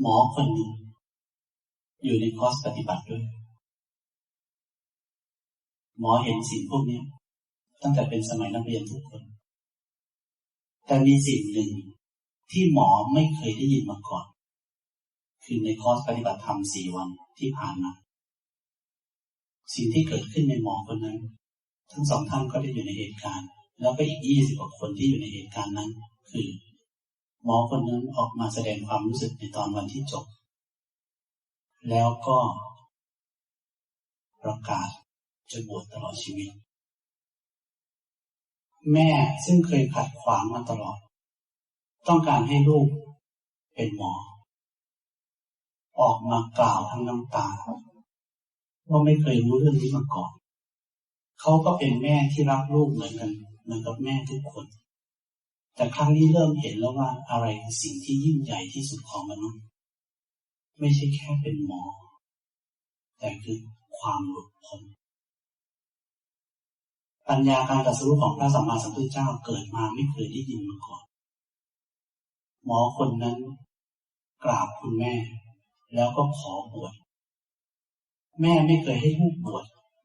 หมอคนหนึ่งอยู่ในคอร์สปฏิบัติด้วย หมอเห็นสิ่งพวกนี้ตั้งแต่เป็นสมัยนักเรียนทุกคน แต่มีสิ่งหนึ่งที่หมอไม่เคยได้ยินมาก่อน คือในคอร์สปฏิบัติธรรมสี่วันที่ผ่านมา สิ่งที่เกิดขึ้นในหมอคนนั้น ทั้งสองท่านก็ได้อยู่ในเหตุการณ์ แล้วก็อีกยี่สิบกว่าคนที่อยู่ในเหตุการณ์นั้น คือ หมอคนนั้นออกมาแสดงความรู้สึกในตอนวันที่จบ แล้วก็ประกาศจะบวชตลอดชีวิต แม่ซึ่งเคยขัดขวางมาตลอด ต้องการให้ลูกเป็นหมอ ออกมากล่าวทั้งน้ำตาว่าไม่เคยรู้เรื่องนี้มาก่อน เขาก็เป็นแม่ที่รักลูกเหมือนกันเหมือนกับแม่ทุกคน แต่ครั้งนี้เริ่มเห็นแล้วว่าอะไรคือสิ่งที่ยิ่งใหญ่ที่สุดของมนุษย์ ไม่ใช่แค่เป็นหมอ แต่คือความหลุดพ้นปัญญาการตรัสรู้ของพระสัมมาสัมพุทธเจ้าเกิดมาไม่เคยได้ยินมาก่อน หมอคนนั้นกราบคุณแม่ แล้วก็ขอบวชแม่ไม่เคยให้ลูกบวช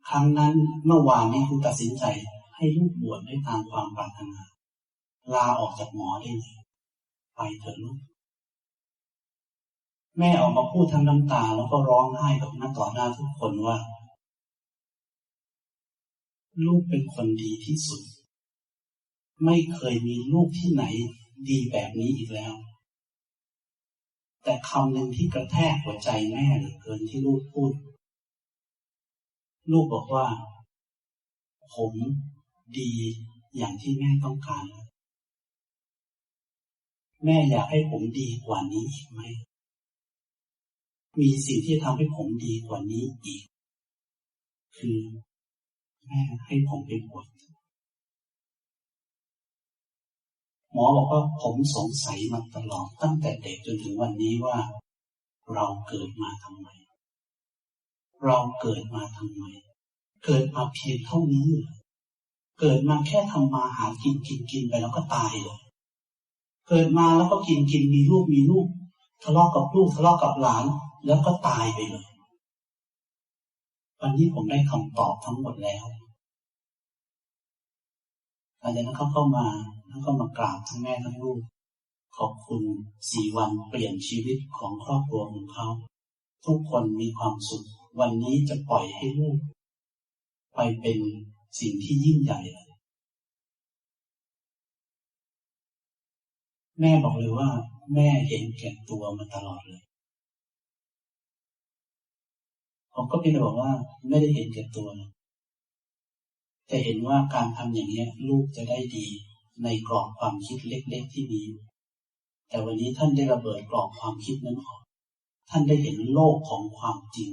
ครั้งนั้นเมื่อวานนี้คือตัดสินใจให้ลูกบวชได้ตามความปรารถนา ลาออกจากหมอได้เลยไปเถอะลูกแม่ออกมาพูดทั้งน้ำตาแล้วก็ร้องไห้กับหน้าต่อหน้าทุกคนว่า ลูกเป็นคนดีที่สุด ไม่เคยมีลูกที่ไหนดีแบบนี้อีกแล้ว แต่คำหนึ่งที่กระแทกหัวใจแม่เหลือเกินที่ลูกพูด ลูกบอกว่า ผมดีอย่างที่แม่ต้องการ แม่อยากให้ผมดีกว่านี้อีกไหม มีสิ่งที่ทำให้ผมดีกว่านี้อีก คือแม่ให้ผมไปบวชหมอบอกว่าผมสงสัยมาตลอดตั้งแต่เด็กจนถึงวันนี้ว่า เราเกิดมาทำไม เราเกิดมาทำไม เกิดมาเพียงเท่านี้ เกิดมาแค่ทำมาหากินกินกินไปแล้วก็ตายเลย เกิดมาแล้วก็กินกินมีลูกมีลูกทะเลาะกับลูกทะเลาะกับหลาน แล้วก็ตายไปเลย วันนี้ผมได้คำตอบทั้งหมดแล้วหลังจากนั้นเขาเข้ามาแล้วก็มากราบทั้งแม่ทั้งลูก ขอบคุณสี่วันเปลี่ยนชีวิตของครอบครัวของเขา ทุกคนมีความสุข วันนี้จะปล่อยให้ลูก ไปเป็นสิ่งที่ยิ่งใหญ่ แม่บอกเลยว่า แม่เห็นแก่ตัวมาตลอดเลยผมก็เพียงแต่บอกว่าไม่ได้เห็นแก่ตัวแต่เห็นว่าการทำอย่างนี้ลูกจะได้ดีในกรอบความคิดเล็ก ๆที่มีแต่วันนี้ท่านได้ระเบิดกรอบความคิดนั้นออกท่านได้เห็นโลกของความจริง